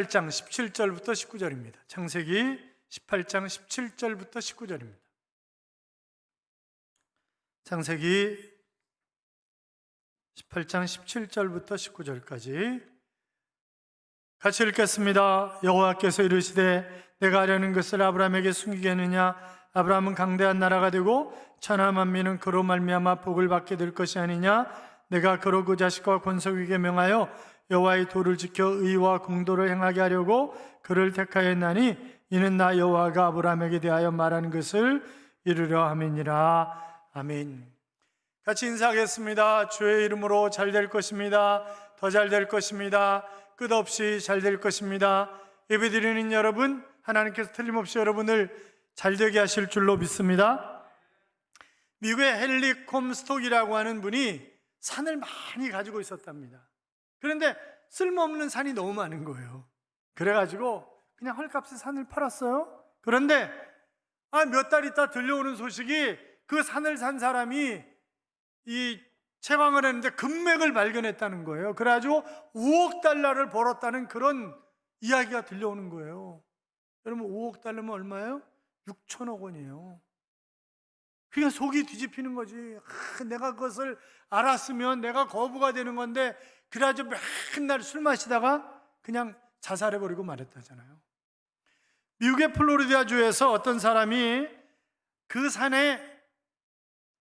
18장 17절부터 19절입니다. 창세기 18장 17절부터 19절입니다. 창세기 18장 17절부터 19절까지 같이 읽겠습니다. 여호와께서 이르시되 내가 하려는 것을 아브라함에게 숨기겠느냐 아브라함은 강대한 나라가 되고 천하 만민은 그로 말미암아 복을 받게 될 것이 아니냐 내가 그로 그 자식과 권속에게 명하여 여호와의 도를 지켜 의와 공도를 행하게 하려고 그를 택하였나니 이는 나 여호와가 아브라함에게 대하여 말하는 것을 이루려 함이니라 아멘. 같이 인사하겠습니다. 주의 이름으로 잘 될 것입니다. 더 잘 될 것입니다. 끝없이 잘 될 것입니다. 예배드리는 여러분, 하나님께서 틀림없이 여러분을 잘 되게 하실 줄로 믿습니다. 미국의 헨리 콤스톡이라고 하는 분이 산을 많이 가지고 있었답니다. 그런데 쓸모없는 산이 너무 많은 거예요. 그래가지고 그냥 헐값에 산을 팔았어요. 그런데 아, 몇 달 있다 들려오는 소식이 그 산을 산 사람이 이 채광을 했는데 금맥을 발견했다는 거예요. 그래가지고 5억 달러를 벌었다는 그런 이야기가 들려오는 거예요. 여러분 5억 달러면 얼마예요? 6천억 원이에요. 그게 속이 뒤집히는 거지. 아, 내가 그것을 알았으면 내가 거부가 되는 건데 그래가지고 맨날 술 마시다가 그냥 자살해버리고 말했다잖아요. 미국의 플로리다 주에서 어떤 사람이 그 산에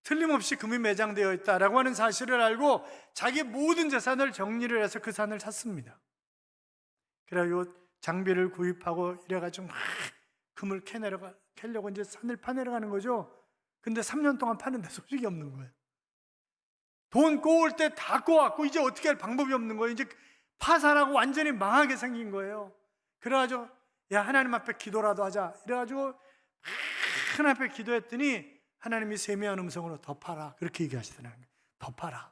틀림없이 금이 매장되어 있다라고 하는 사실을 알고 자기 모든 재산을 정리를 해서 그 산을 샀습니다. 그래가지고 장비를 구입하고 이래가지고 막 금을 캐내려가, 캐려고 이제 산을 파내려가는 거죠. 근데 3년 동안 파는데 소식이 없는 거예요. 돈 꼬을 때 다 꼬았고 이제 어떻게 할 방법이 없는 거예요. 이제 파산하고 완전히 망하게 생긴 거예요. 그래가지고 야 하나님 앞에 기도라도 하자. 이래가지고 하나님 앞에 기도했더니 하나님이 세미한 음성으로 덮어라 그렇게 얘기하시더라고요. 덮어라.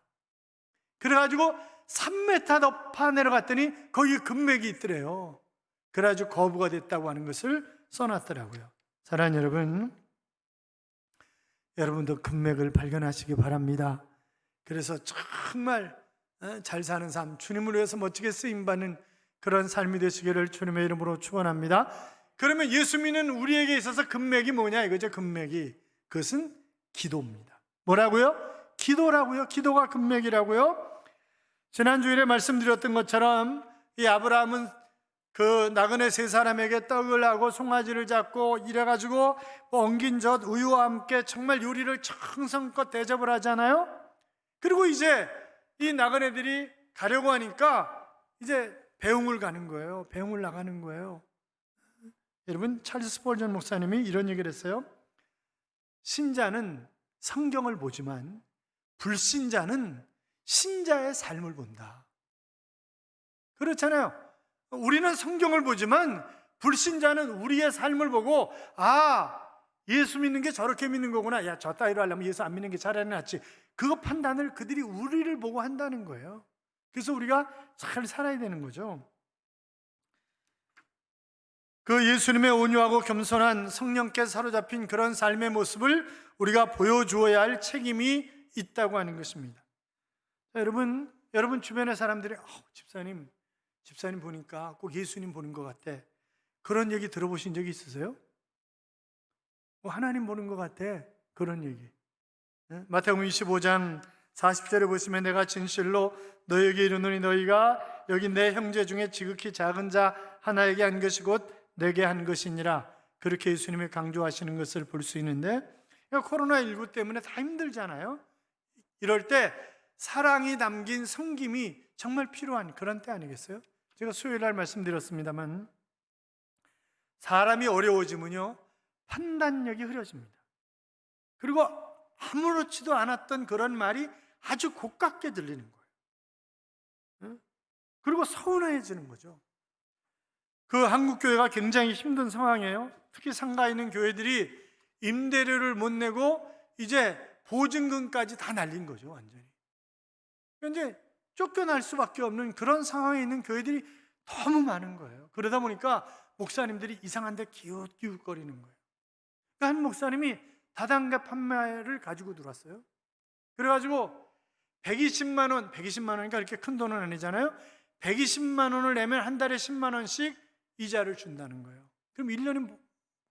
그래가지고 3m 더 파 내려갔더니 거기 금맥이 있더래요. 그래가지고 거부가 됐다고 하는 것을 써놨더라고요. 사랑하는 여러분, 여러분도 금맥을 발견하시기 바랍니다. 그래서 정말 어, 잘 사는 삶, 주님을 위해서 멋지게 쓰임받는 그런 삶이 되시기를 주님의 이름으로 축원합니다. 그러면 예수 믿는 우리에게 있어서 금맥이 뭐냐 이거죠, 금맥이. 그것은 기도입니다. 뭐라고요? 기도라고요. 기도가 금맥이라고요. 지난 주일에 말씀드렸던 것처럼 이 아브라함은 그 나그네 세 사람에게 떡을 하고 송아지를 잡고 이래가지고 뭐 엉긴 젖 우유와 함께 정말 요리를 정성껏 대접을 하잖아요. 그리고 이제 이 나그네들이 가려고 하니까 이제 배웅을 가는 거예요. 배웅을 나가는 거예요. 여러분 찰스 폴전 목사님이 이런 얘기를 했어요. 신자는 성경을 보지만 불신자는 신자의 삶을 본다. 그렇잖아요. 우리는 성경을 보지만 불신자는 우리의 삶을 보고 아 예수 믿는 게 저렇게 믿는 거구나. 야 저 따위로 하려면 예수 안 믿는 게 차라리 낫지. 그거 판단을 그들이 우리를 보고 한다는 거예요. 그래서 우리가 잘 살아야 되는 거죠. 그 예수님의 온유하고 겸손한 성령께 사로잡힌 그런 삶의 모습을 우리가 보여주어야 할 책임이 있다고 하는 것입니다. 자, 여러분, 여러분 주변의 사람들이 어, 집사님, 집사님 보니까 꼭 예수님 보는 것 같아. 그런 얘기 들어보신 적이 있으세요? 뭐 하나님 보는 것 같아. 그런 얘기. 네? 마태복음 25장 40절에 보시면 내가 진실로 너에게 이르노니 너희가 여기 내 형제 중에 지극히 작은 자 하나에게 한 것이 곧 내게 한 것이니라 그렇게 예수님이 강조하시는 것을 볼 수 있는데 그러니까 코로나19 때문에 다 힘들잖아요. 이럴 때 사랑이 담긴 성김이 정말 필요한 그런 때 아니겠어요? 제가 수요일 날 말씀드렸습니다만 사람이 어려워지면요 판단력이 흐려집니다. 그리고 아무렇지도 않았던 그런 말이 아주 고깝게 들리는 거예요. 그리고 서운해지는 거죠. 그 한국 교회가 굉장히 힘든 상황이에요. 특히 상가에 있는 교회들이 임대료를 못 내고 이제 보증금까지 다 날린 거죠, 완전히. 이제 쫓겨날 수밖에 없는 그런 상황에 있는 교회들이 너무 많은 거예요. 그러다 보니까 목사님들이 이상한데 기웃기웃거리는 거예요. 그러니까 한 목사님이 다단계 판매를 가지고 들어왔어요. 그래가지고 120만 원, 120만 원이니까 이렇게 큰 돈은 아니잖아요. 120만 원을 내면 한 달에 10만 원씩 이자를 준다는 거예요. 그럼 1년에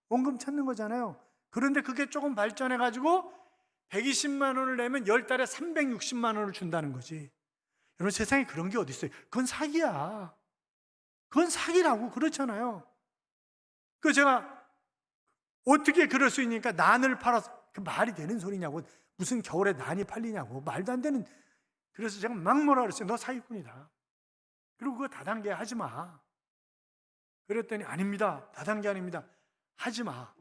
원금 찾는 거잖아요. 그런데 그게 조금 발전해 가지고 120만 원을 내면 10달에 360만 원을 준다는 거지. 여러분 세상에 그런 게 어디 있어요? 그건 사기야. 그건 사기라고 그렇잖아요. 그 제가 어떻게 그럴 수 있니까 난을 팔아서 그 말이 되는 소리냐고 무슨 겨울에 난이 팔리냐고 말도 안 되는 그래서 제가 막 뭐라 그랬어요. 너 사기꾼이다. 그리고 그거 다단계 하지 마. 그랬더니 아닙니다. 다단계 아닙니다. 하지 마.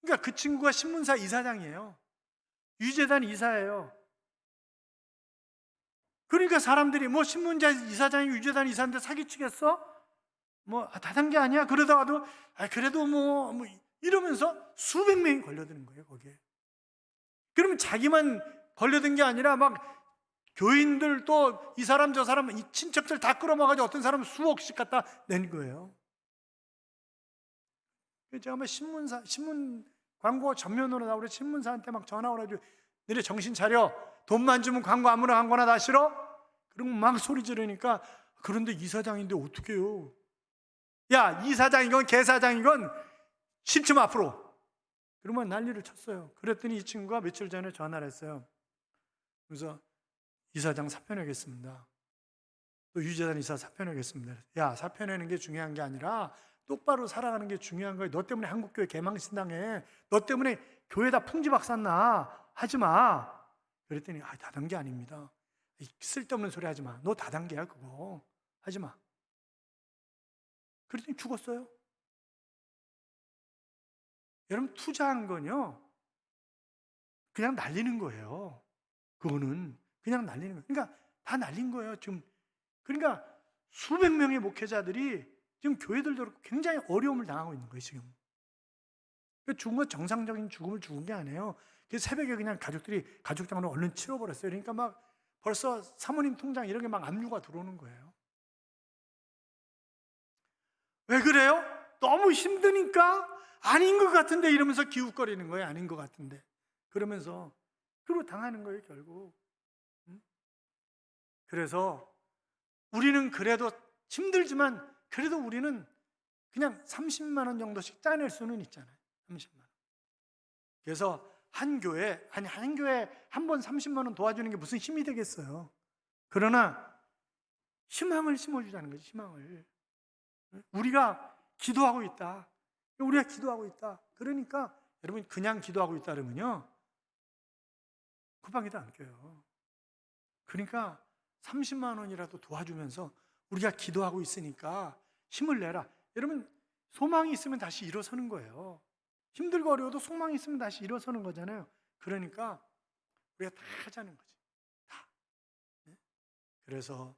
그러니까 그 친구가 신문사 이사장이에요. 유재단 이사예요. 그러니까 사람들이 뭐 신문자 이사장이 유재단 이사인데 사기치겠어? 뭐 아, 다단계 아니야? 그러다가도 아, 그래도 뭐, 뭐 이러면서 수백 명이 걸려드는 거예요 거기에. 그러면 자기만 걸려든 게 아니라 막 교인들 또 이 사람 저 사람 이 친척들 다 끌어모아가지고 어떤 사람은 수억씩 갖다 낸 거예요. 제가 막 신문사 신문 광고 전면으로 나오고 신문사한테 막 전화 오라지고 너네 정신 차려 돈만 주면 광고 아무나 광고나 다 싫어? 그러고 막 소리 지르니까 그런데 이사장인데 어떡해요 야 이사장이건 개사장이건 10층 앞으로. 그러면 난리를 쳤어요. 그랬더니 이 친구가 며칠 전에 전화를 했어요. 그래서 이사장 사표 내겠습니다. 또 유재단 이사 사표 내겠습니다. 야 사표 내는 게 중요한 게 아니라 똑바로 살아가는 게 중요한 거야. 너 때문에 한국교회 개망신당해. 너 때문에 교회다 풍지박산나. 하지 마. 그랬더니 아 다단계 아닙니다. 이 쓸데없는 소리 하지 마 너 다단계야 그거. 하지 마. 그랬더니 죽었어요 여러분 투자한 건요 그냥 날리는 거예요. 그거는 그냥 날리는 거예요 그러니까 다 날린 거예요 지금. 그러니까 수백 명의 목회자들이 지금 교회들도 그렇고 굉장히 어려움을 당하고 있는 거예요 지금. 그 죽은 건 정상적인 죽음을 죽은 게 아니에요. 그래서 새벽에 그냥 가족들이 가족장으로 얼른 치러버렸어요. 그러니까 막 벌써 사모님 통장 이런 게 막 압류가 들어오는 거예요. 왜 그래요? 너무 힘드니까 아닌 것 같은데 이러면서 기웃거리는 거예요. 아닌 것 같은데. 그러면서 그리고 당하는 거예요, 결국. 응? 그래서 우리는 그래도 힘들지만 그래도 우리는 그냥 30만 원 정도씩 짜낼 수는 있잖아요. 30만 원. 그래서 한 교회 아니 한 교회 한 번 30만 원 도와주는 게 무슨 힘이 되겠어요. 그러나 희망을 심어주자는 거지 희망을. 우리가 기도하고 있다. 우리가 기도하고 있다. 그러니까 여러분 그냥 기도하고 있다 그러면요. 쿠팡기도 안 껴요. 그러니까 30만 원이라도 도와주면서 우리가 기도하고 있으니까 힘을 내라. 여러분 소망이 있으면 다시 일어서는 거예요. 힘들고 어려워도 소망이 있으면 다시 일어서는 거잖아요. 그러니까 우리가 다 하자는 거지. 다. 네? 그래서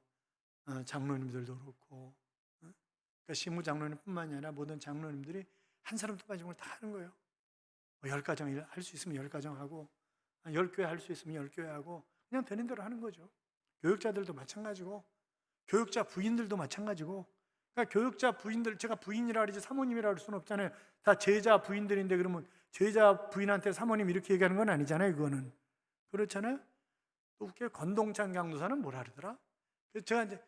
어, 장로님들도 그렇고 그러니까 시무 장로님뿐만이 아니라 모든 장로님들이 한 사람도 걸다 하는 거예요. 뭐열 가정 할 수 있으면 열 가정 하고 열 교회 할 수 있으면 열 교회 하고 그냥 되는 대로 하는 거죠. 교육자들도 마찬가지고 교육자 부인들도 마찬가지고 그러니까 교육자 부인들 제가 부인이라 그러지 사모님이라 할 수는 없잖아요. 다 제자 부인들인데 그러면 제자 부인한테 사모님 이렇게 얘기하는 건 아니잖아요. 그거는 그렇잖아요. 또 웃겨 건동찬 강도사는 뭐라 그러더라? 그래서 제가 이제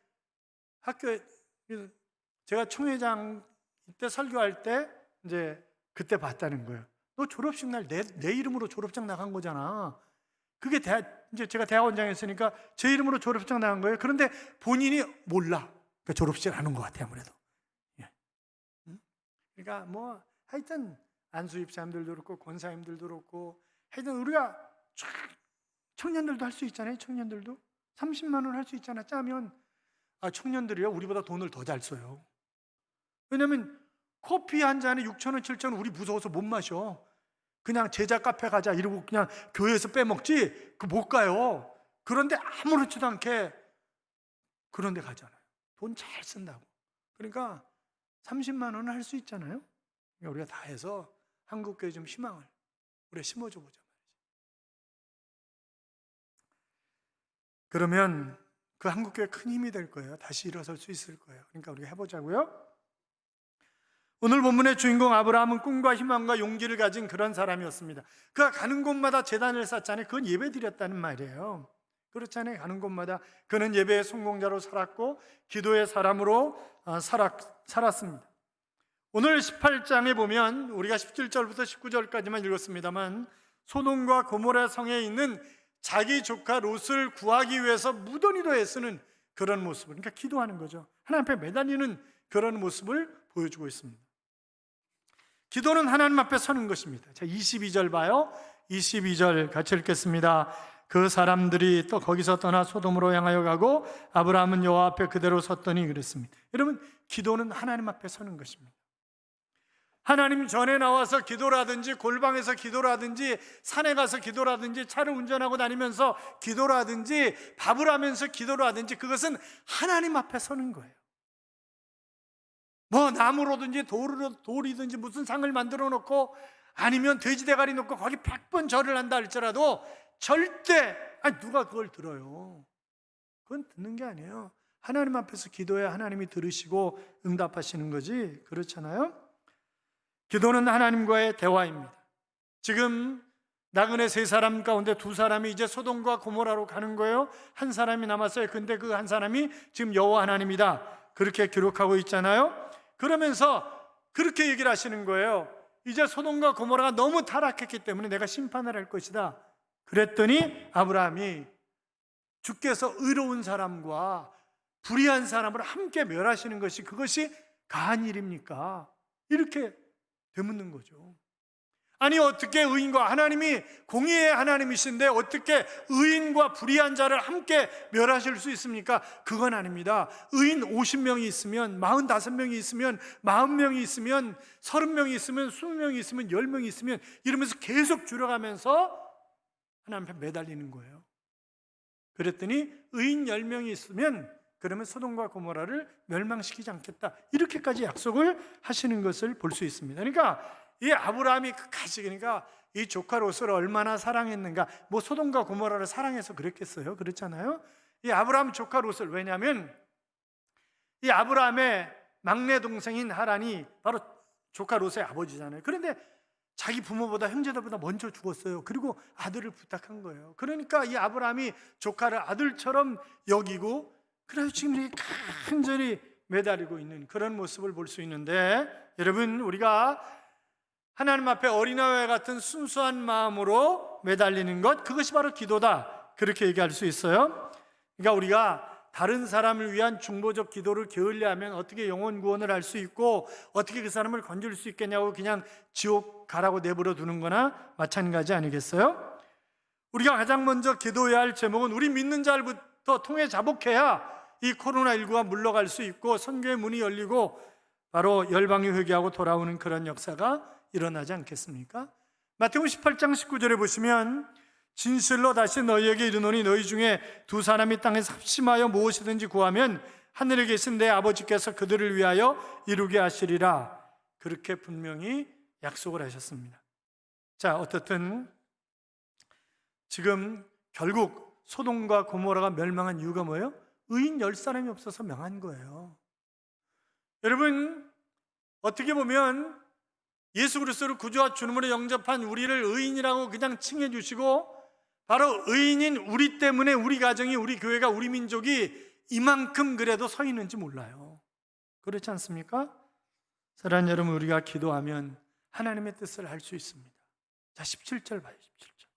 학교에 제가 총회장 때 설교할 때 이제 그때 봤다는 거예요. 너 졸업식 날 내 내 이름으로 졸업장 나간 거잖아. 그게 대 이제 제가 대학원장이었으니까 제 이름으로 졸업장 나간 거예요. 그런데 본인이 몰라. 그러니까 졸업식 안온것 같아 아무래도. 예. 응? 그러니까 뭐 하여튼 안수입사님들도 그렇고 권사님들도 그렇고 하여튼 우리가 쫙 청년들도 할 수 있잖아요. 청년들도 30만 원 할 수 있잖아. 짜면 아 청년들이요 우리보다 돈을 더 잘 써요. 왜냐면 커피 한 잔에 6천 원, 7천 원 우리 무서워서 못 마셔. 그냥 제자 카페 가자 이러고 그냥 교회에서 빼먹지 그 못 가요. 그런데 아무렇지도 않게 그런데 가잖아요. 돈 잘 쓴다고. 그러니까 30만 원은 할수 있잖아요. 그러니까 우리가 다 해서 한국 교회 좀 희망을 우리 심어줘 보자 말이죠. 그러면 그 한국 교회 큰 힘이 될 거예요. 다시 일어설 수 있을 거예요. 그러니까 우리가 해보자고요. 오늘 본문의 주인공 아브라함은 꿈과 희망과 용기를 가진 그런 사람이었습니다. 그가 가는 곳마다 재단을 쌓잖아요. 그건 예배 드렸다는 말이에요. 그렇잖아요. 가는 곳마다 그는 예배의 성공자로 살았고 기도의 사람으로 아, 살았, 살았 습니다. 오늘 18장에 보면 우리가 17절부터 19절까지만 읽었습니다만 소돔과 고모라 성에 있는 자기 조카 롯을 구하기 위해서 무던히도 애쓰는 그런 모습을 그러니까 기도하는 거죠. 하나님 앞에 매달리는 그런 모습을 보여주고 있습니다. 기도는 하나님 앞에 서는 것입니다. 자, 22절 봐요. 22절 같이 읽겠습니다. 그 사람들이 또 거기서 떠나 소돔으로 향하여 가고 아브라함은 여호와 앞에 그대로 섰더니 그랬습니다. 여러분, 기도는 하나님 앞에 서는 것입니다. 하나님 전에 나와서 기도라든지 골방에서 기도라든지 산에 가서 기도라든지 차를 운전하고 다니면서 기도라든지 밥을 하면서 기도라든지 그것은 하나님 앞에 서는 거예요. 뭐 나무로든지 돌으로 돌이든지 무슨 상을 만들어 놓고 아니면 돼지 대가리 놓고 거기 100번 절을 한다 할지라도 절대 아니 누가 그걸 들어요. 그건 듣는 게 아니에요. 하나님 앞에서 기도해야 하나님이 들으시고 응답하시는 거지. 그렇잖아요? 기도는 하나님과의 대화입니다. 지금 나그네 세 사람 가운데 두 사람이 이제 소돔과 고모라로 가는 거예요. 한 사람이 남았어요. 근데 그 한 사람이 지금 여호와 하나님이다. 그렇게 기록하고 있잖아요. 그러면서 그렇게 얘기를 하시는 거예요. 이제 소돔과 고모라가 너무 타락했기 때문에 내가 심판을 할 것이다. 그랬더니 아브라함이 주께서 의로운 사람과 불의한 사람을 함께 멸하시는 것이 그것이 가한 일입니까? 이렇게 되묻는 거죠. 아니 어떻게 의인과 하나님이 공의의 하나님이신데 어떻게 의인과 불의한 자를 함께 멸하실 수 있습니까? 그건 아닙니다. 의인 50명이 있으면 45명이 있으면 40명이 있으면 30명이 있으면 20명이 있으면 10명이 있으면 이러면서 계속 줄여가면서 하나님 앞에 매달리는 거예요. 그랬더니 의인 10명이 있으면 그러면 소돔과 고모라를 멸망시키지 않겠다. 이렇게까지 약속을 하시는 것을 볼 수 있습니다. 그러니까 이 아브라함이 끝까지 그러니까 이 조카 롯을 얼마나 사랑했는가. 뭐 소돔과 고모라를 사랑해서 그랬겠어요. 그렇잖아요. 이 아브라함 조카 롯을 왜냐하면 이 아브라함의 막내 동생인 하란이 바로 조카 롯의 아버지잖아요. 그런데 자기 부모보다 형제들보다 먼저 죽었어요. 그리고 아들을 부탁한 거예요. 그러니까 이 아브라함이 조카를 아들처럼 여기고 그래서 지금 이렇게 간절히 매달리고 있는 그런 모습을 볼 수 있는데 여러분 우리가 하나님 앞에 어린아이와 같은 순수한 마음으로 매달리는 것 그것이 바로 기도다 그렇게 얘기할 수 있어요. 그러니까 우리가 다른 사람을 위한 중보적 기도를 게을리하면 어떻게 영혼 구원을 할 수 있고 어떻게 그 사람을 건질 수 있겠냐고 그냥 지옥 가라고 내버려 두는 거나 마찬가지 아니겠어요? 우리가 가장 먼저 기도해야 할 제목은 우리 믿는 자들부터 통해 자복해야 이 코로나19가 물러갈 수 있고 선교의 문이 열리고 바로 열방이 회개하고 돌아오는 그런 역사가 일어나지 않겠습니까? 마태복음 18장 19절에 보시면 진실로 다시 너희에게 이르노니 너희 중에 두 사람이 땅에서 합심하여 무엇이든지 구하면 하늘에 계신 내 아버지께서 그들을 위하여 이루게 하시리라 그렇게 분명히 약속을 하셨습니다. 자, 어떻든 지금 결국 소돔과 고모라가 멸망한 이유가 뭐예요? 의인 열 사람이 없어서 명한 거예요. 여러분 어떻게 보면 예수 그리스도를 구주와 주님으로 영접한 우리를 의인이라고 그냥 칭해 주시고 바로 의인인 우리 때문에 우리 가정이 우리 교회가 우리 민족이 이만큼 그래도 서 있는지 몰라요. 그렇지 않습니까? 사랑하는 여러분 우리가 기도하면 하나님의 뜻을 할수 있습니다. 자 17절 봐요. 17절.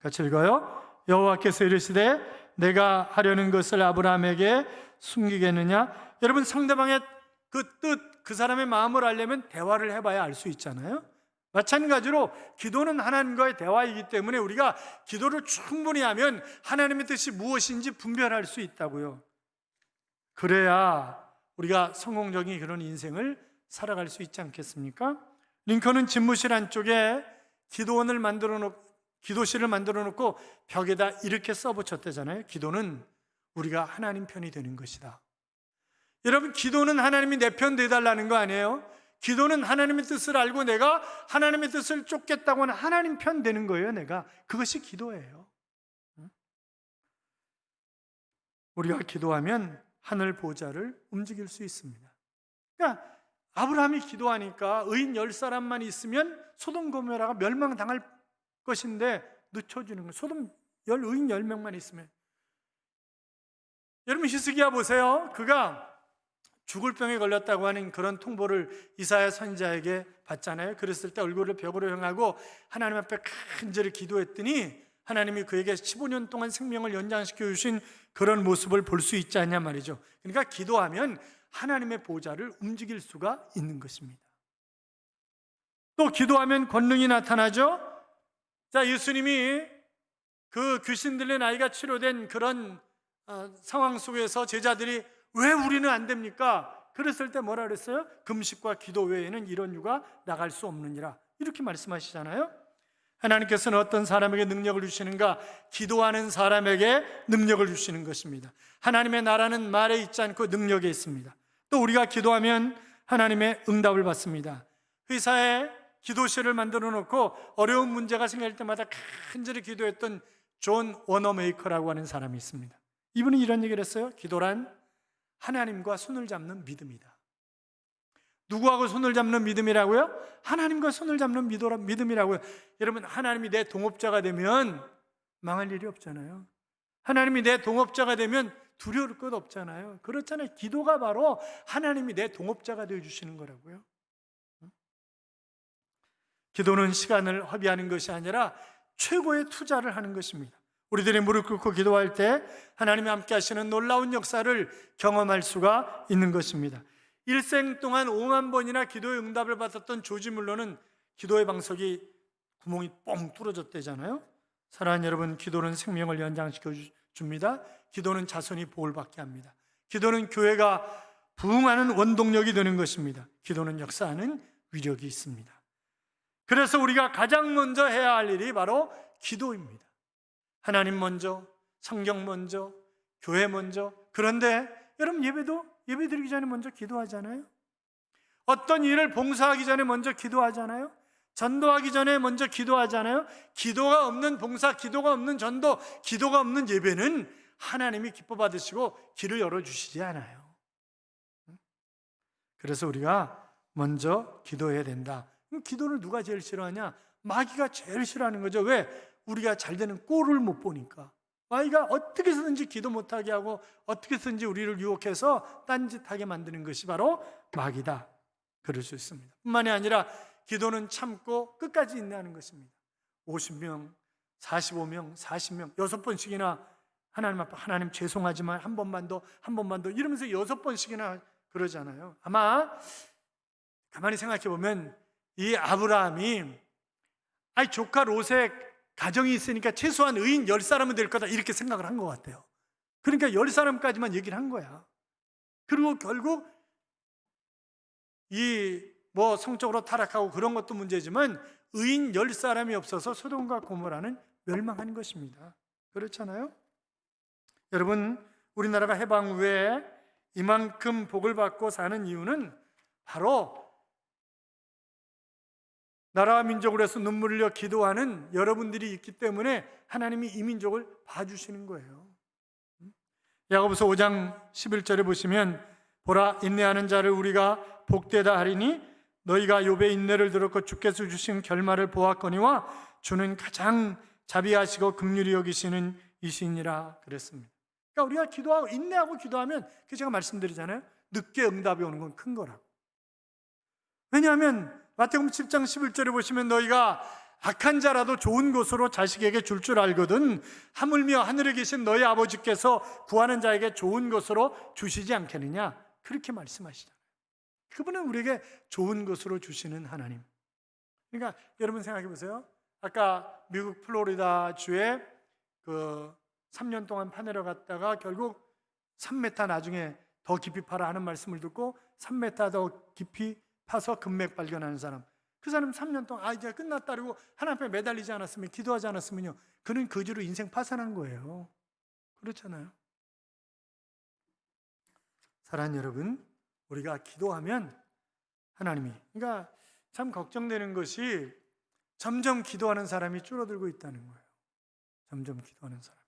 같이 읽어요. 여호와께서 이르시되 내가 하려는 것을 아브라함에게 숨기겠느냐? 여러분 상대방의 그 뜻, 그 사람의 마음을 알려면 대화를 해봐야 알 수 있잖아요. 마찬가지로 기도는 하나님과의 대화이기 때문에 우리가 기도를 충분히 하면 하나님의 뜻이 무엇인지 분별할 수 있다고요. 그래야 우리가 성공적인 그런 인생을 살아갈 수 있지 않겠습니까? 링컨은 집무실 안쪽에 기도원을 만들어 놓고 기도실을 만들어 놓고 벽에다 이렇게 써 붙였대잖아요. 기도는 우리가 하나님 편이 되는 것이다. 여러분, 기도는 하나님이 내 편 되달라는 거 아니에요? 기도는 하나님의 뜻을 알고 내가 하나님의 뜻을 쫓겠다고 하는 하나님 편 되는 거예요, 내가. 그것이 기도예요. 우리가 기도하면 하늘 보좌를 움직일 수 있습니다. 그러니까 아브라함이 기도하니까 의인 열 사람만 있으면 소돔 고메라가 멸망당할 것인데 늦춰주는 거예요. 소돔 열 의인 열 명만 있으면 여러분 히스기야 보세요. 그가 죽을 병에 걸렸다고 하는 그런 통보를 이사야 선지자에게 받잖아요. 그랬을 때 얼굴을 벽으로 향하고 하나님 앞에 간절히 기도했더니 하나님이 그에게 15년 동안 생명을 연장시켜 주신 그런 모습을 볼 수 있지 않냐 말이죠. 그러니까 기도하면 하나님의 보좌를 움직일 수가 있는 것입니다. 또 기도하면 권능이 나타나죠. 자, 예수님이 그 귀신 들린 아이가 치료된 그런 어, 상황 속에서 제자들이 왜 우리는 안 됩니까? 그랬을 때 뭐라 그랬어요? 금식과 기도 외에는 이런 유가 나갈 수 없느니라. 이렇게 말씀하시잖아요. 하나님께서는 어떤 사람에게 능력을 주시는가? 기도하는 사람에게 능력을 주시는 것입니다. 하나님의 나라는 말에 있지 않고 능력에 있습니다. 또 우리가 기도하면 하나님의 응답을 받습니다. 회사에 기도실을 만들어 놓고 어려운 문제가 생길 때마다 간절히 기도했던 존 워너메이커라고 하는 사람이 있습니다. 이분은 이런 얘기를 했어요. 기도란 하나님과 손을 잡는 믿음이다. 누구하고 손을 잡는 믿음이라고요? 하나님과 손을 잡는 믿음이라고요. 여러분, 하나님이 내 동업자가 되면 망할 일이 없잖아요. 하나님이 내 동업자가 되면 두려울 것 없잖아요. 그렇잖아요. 기도가 바로 하나님이 내 동업자가 되어 주시는 거라고요. 기도는 시간을 허비하는 것이 아니라 최고의 투자를 하는 것입니다. 우리들이 무릎 꿇고 기도할 때 하나님이 함께 하시는 놀라운 역사를 경험할 수가 있는 것입니다. 일생 동안 5만 번이나 기도의 응답을 받았던 조지 물러는 기도의 방석이 구멍이 뻥 뚫어졌대잖아요. 사랑하는 여러분, 기도는 생명을 연장시켜 주- 줍니다. 기도는 자손이 복을 받게 합니다. 기도는 교회가 부흥하는 원동력이 되는 것입니다. 기도는 역사하는 위력이 있습니다. 그래서 우리가 가장 먼저 해야 할 일이 바로 기도입니다. 하나님 먼저, 성경 먼저, 교회 먼저. 그런데 여러분 예배도 예배 드리기 전에 먼저 기도하잖아요. 어떤 일을 봉사하기 전에 먼저 기도하잖아요. 전도하기 전에 먼저 기도하잖아요. 기도가 없는 봉사, 기도가 없는 전도, 기도가 없는 예배는 하나님이 기뻐 받으시고 길을 열어 주시지 않아요. 그래서 우리가 먼저 기도해야 된다. 기도를 누가 제일 싫어하냐? 마귀가 제일 싫어하는 거죠. 왜? 우리가 잘 되는 꼴을 못 보니까. 마귀가 어떻게 해서든지 기도 못하게 하고 어떻게 해서든지 우리를 유혹해서 딴짓하게 만드는 것이 바로 마귀다. 그럴 수 있습니다. 뿐만이 아니라 기도는 참고 끝까지 인내하는 것입니다. 50명, 45명, 40명, 여섯 번씩이나 하나님 앞에 하나님 죄송하지만 한 번만 더, 한 번만 더 이러면서 여섯 번씩이나 그러잖아요. 아마 가만히 생각해 보면 이 아브라함이 아니 조카 롯의 가정이 있으니까 최소한 의인 열 사람은 될 거다 이렇게 생각을 한 것 같아요. 그러니까 열 사람까지만 얘기를 한 거야. 그리고 결국 이 뭐 성적으로 타락하고 그런 것도 문제지만 의인 열 사람이 없어서 소돔과 고모라는 멸망한 것입니다. 그렇잖아요? 여러분 우리나라가 해방 후에 이만큼 복을 받고 사는 이유는 바로 나라와 민족을 위해서 눈물 흘려 기도하는 여러분들이 있기 때문에 하나님이 이 민족을 봐주시는 거예요. 야고보서 5장 11절에 보시면 보라 인내하는 자를 우리가 복되다 하리니 너희가 욥의 인내를 들었고 주께서 주신 결말을 보았거니와 주는 가장 자비하시고 긍휼히 여기시는 이신이라 그랬습니다. 그러니까 우리가 기도하고 인내하고 기도하면 그 제가 말씀드리잖아요. 늦게 응답이 오는 건 큰 거라고. 왜냐하면 마태복음 7장 11절에 보시면 너희가 악한 자라도 좋은 것으로 자식에게 줄줄 알거든 하물며 하늘에 계신 너희 아버지께서 구하는 자에게 좋은 것으로 주시지 않겠느냐 그렇게 말씀하시잖아요. 그분은 우리에게 좋은 것으로 주시는 하나님. 그러니까 여러분 생각해 보세요. 아까 미국 플로리다 주에 그 3년 동안 파내러 갔다가 결국 3m 나중에 더 깊이 파라 하는 말씀을 듣고 3m 더 깊이 파서 금맥 발견하는 사람. 그 사람 3년 동안 아 이제 끝났다 그러고 하나님 앞에 매달리지 않았으면 기도하지 않았으면요. 그는 그지로 인생 파산한 거예요. 그렇잖아요. 사랑하는 여러분, 우리가 기도하면 하나님이 그러니까 참 걱정되는 것이 점점 기도하는 사람이 줄어들고 있다는 거예요. 점점 기도하는 사람.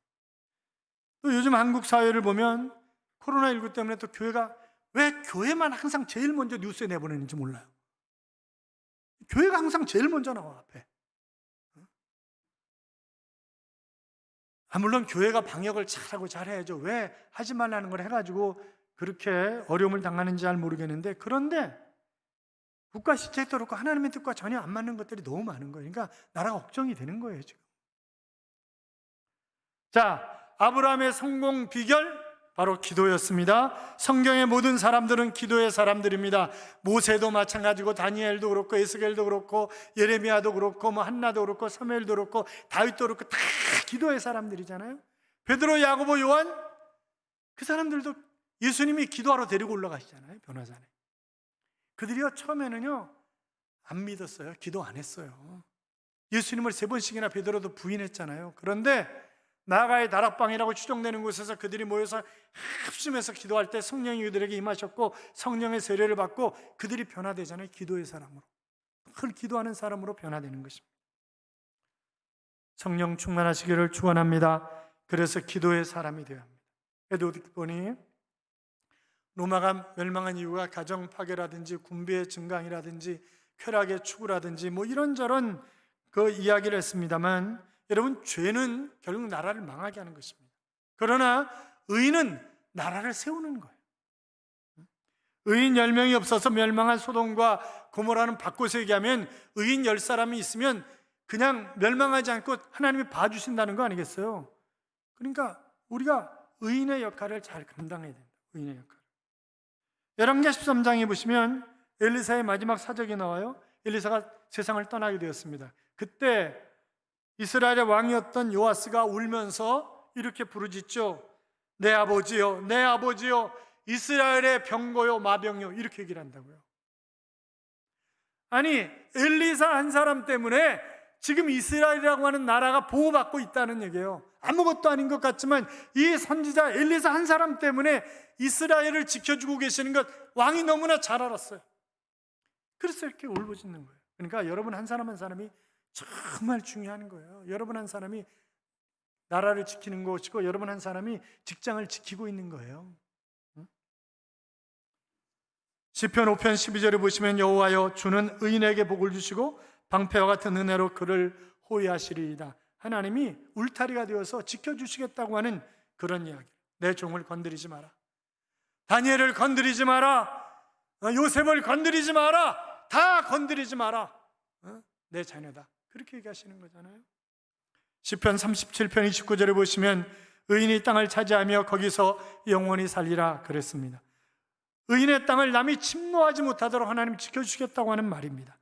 또 요즘 한국 사회를 보면 코로나19 때문에 또 교회가 왜 교회만 항상 제일 먼저 뉴스에 내보내는지 몰라요. 교회가 항상 제일 먼저 나와 앞에. 아, 물론 교회가 방역을 잘하고 잘해야죠. 왜 하지 말라는 걸 해가지고 그렇게 어려움을 당하는지 잘 모르겠는데 그런데 국가 시체도 그렇고 하나님의 뜻과 전혀 안 맞는 것들이 너무 많은 거예요. 그러니까 나라가 걱정이 되는 거예요, 지금. 자, 아브라함의 성공 비결 바로 기도였습니다. 성경의 모든 사람들은 기도의 사람들입니다. 모세도 마찬가지고 다니엘도 그렇고 에스겔도 그렇고 예레미야도 그렇고 뭐 한나도 그렇고 사무엘도 그렇고 다윗도 그렇고 다 기도의 사람들이잖아요. 베드로, 야고보, 요한 그 사람들도 예수님이 기도하러 데리고 올라가시잖아요. 변화산에. 그들이요 처음에는요 안 믿었어요. 기도 안 했어요. 예수님을 세 번씩이나 베드로도 부인했잖아요. 그런데 나가의 다락방이라고 추정되는 곳에서 그들이 모여서 합심해서 기도할 때 성령이 그들에게 임하셨고 성령의 세례를 받고 그들이 변화되잖아요. 기도의 사람으로. 늘 기도하는 사람으로 변화되는 것입니다. 성령 충만하시기를 축원합니다. 그래서 기도의 사람이 되어야 합니다. 에드워드 본이 로마가 멸망한 이유가 가정 파괴라든지 군비의 증강이라든지 쾌락의 추구라든지 뭐 이런저런 그 이야기를 했습니다만 여러분 죄는 결국 나라를 망하게 하는 것입니다. 그러나 의인은 나라를 세우는 거예요. 의인 10명이 없어서 멸망한 소돔과 고모라는 밭곳에 얘기하면 의인 10사람이 있으면 그냥 멸망하지 않고 하나님이 봐주신다는 거 아니겠어요? 그러니까 우리가 의인의 역할을 잘 감당해야 된다. 의인의 역할. 열왕기 13장에 보시면 엘리사의 마지막 사적이 나와요. 엘리사가 세상을 떠나게 되었습니다. 그때 이스라엘의 왕이었던 요아스가 울면서 이렇게 부르짖죠. 내 아버지요, 내 아버지요, 이스라엘의 병거요, 마병요 이렇게 얘기를 한다고요. 아니 엘리사 한 사람 때문에 지금 이스라엘이라고 하는 나라가 보호받고 있다는 얘기예요. 아무것도 아닌 것 같지만 이 선지자 엘리사 한 사람 때문에 이스라엘을 지켜주고 계시는 것 왕이 너무나 잘 알았어요. 그래서 이렇게 울부짖는 거예요. 그러니까 여러분 한 사람 한 사람이 정말 중요한 거예요. 여러분 한 사람이 나라를 지키는 것이고 여러분 한 사람이 직장을 지키고 있는 거예요. 응? 시편 5편 12절에 보시면 여호와여 주는 의인에게 복을 주시고 방패와 같은 은혜로 그를 호위하시리이다. 하나님이 울타리가 되어서 지켜주시겠다고 하는 그런 이야기. 내 종을 건드리지 마라. 다니엘을 건드리지 마라. 어, 요셉을 건드리지 마라. 다 건드리지 마라. 어? 내 자녀다. 그렇게 얘기하시는 거잖아요. 시편 37편 29절에 보시면 의인이 땅을 차지하며 거기서 영원히 살리라 그랬습니다. 의인의 땅을 남이 침노하지 못하도록 하나님 지켜주시겠다고 하는 말입니다.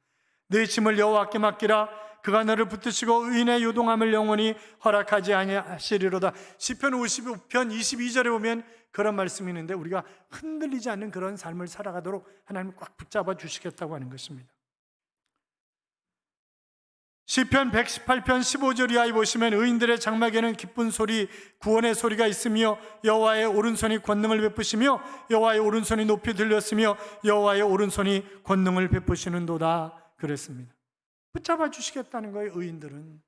내 짐을 여호와께 맡기라 그가 너를 붙드시고 의인의 요동함을 영원히 허락하지 아니하시리로다. 시편 55편 22절에 보면 그런 말씀이 있는데 우리가 흔들리지 않는 그런 삶을 살아가도록 하나님 꽉 붙잡아 주시겠다고 하는 것입니다. 시편 118편 15절 이하에 보시면 의인들의 장막에는 기쁜 소리 구원의 소리가 있으며 여호와의 오른손이 권능을 베푸시며 여호와의 오른손이 높이 들렸으며 여호와의 오른손이 권능을 베푸시는도다 그랬습니다. 붙잡아 주시겠다는 거예요, 의인들은.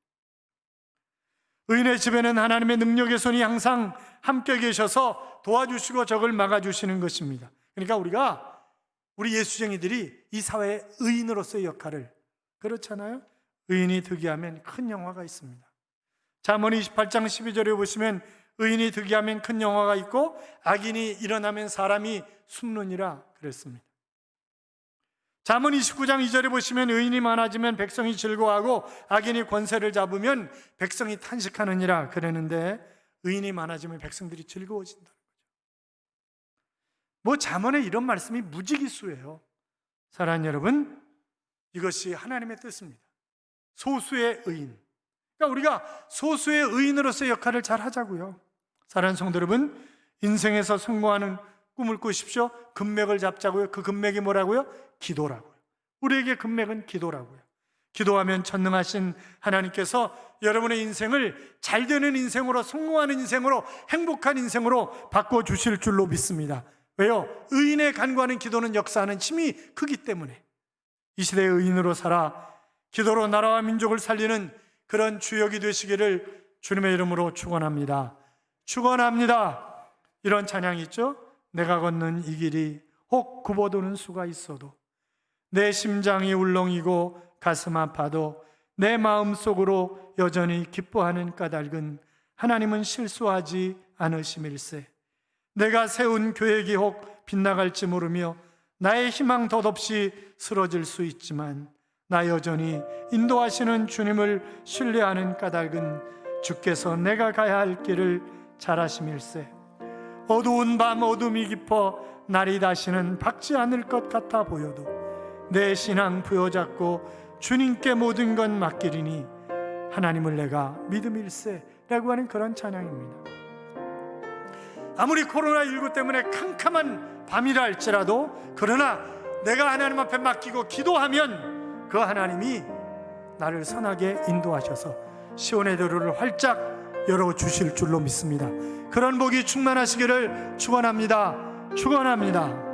의인의 집에는 하나님의 능력의 손이 항상 함께 계셔서 도와주시고 적을 막아주시는 것입니다. 그러니까 우리가 우리 예수쟁이들이 이 사회의 의인으로서의 역할을 그렇잖아요. 의인이 득이하면 큰 영화가 있습니다. 잠언 28장 12절에 보시면 의인이 득이하면 큰 영화가 있고 악인이 일어나면 사람이 숨느니라 그랬습니다. 잠언 29장 2절에 보시면 의인이 많아지면 백성이 즐거워하고 악인이 권세를 잡으면 백성이 탄식하느니라 그랬는데 의인이 많아지면 백성들이 즐거워진다는 거죠. 뭐 잠언에 이런 말씀이 무지기수예요. 사랑하는 여러분, 이것이 하나님의 뜻입니다. 소수의 의인. 그러니까 우리가 소수의 의인으로서의 역할을 잘 하자고요. 사랑하는 성도 여러분, 인생에서 성공하는 꿈을 꾸십시오. 금맥을 잡자고요. 그 금맥이 뭐라고요? 기도라고요. 우리에게 금맥은 기도라고요. 기도하면 전능하신 하나님께서 여러분의 인생을 잘 되는 인생으로 성공하는 인생으로 행복한 인생으로 바꿔 주실 줄로 믿습니다. 왜요? 의인의 간구하는 기도는 역사하는 힘이 크기 때문에 이 시대의 의인으로 살아 기도로 나라와 민족을 살리는 그런 주역이 되시기를 주님의 이름으로 축원합니다. 축원합니다. 이런 찬양이 있죠? 내가 걷는 이 길이 혹 굽어도는 수가 있어도 내 심장이 울렁이고 가슴 아파도 내 마음 속으로 여전히 기뻐하는 까닭은 하나님은 실수하지 않으심일세. 내가 세운 계획이 혹 빗나갈지 모르며 나의 희망 덧없이 쓰러질 수 있지만 나 여전히 인도하시는 주님을 신뢰하는 까닭은 주께서 내가 가야 할 길을 잘 아심일세. 어두운 밤 어둠이 깊어 날이 다시는 밝지 않을 것 같아 보여도 내 신앙 부여잡고 주님께 모든 건 맡기리니 하나님을 내가 믿음일세라고 하는 그런 찬양입니다. 아무리 코로나19 때문에 캄캄한 밤이라 할지라도 그러나 내가 하나님 앞에 맡기고 기도하면 그 하나님이 나를 선하게 인도하셔서 시온의 도로를 활짝 열어 주실 줄로 믿습니다. 그런 복이 충만하시기를 축원합니다. 축원합니다.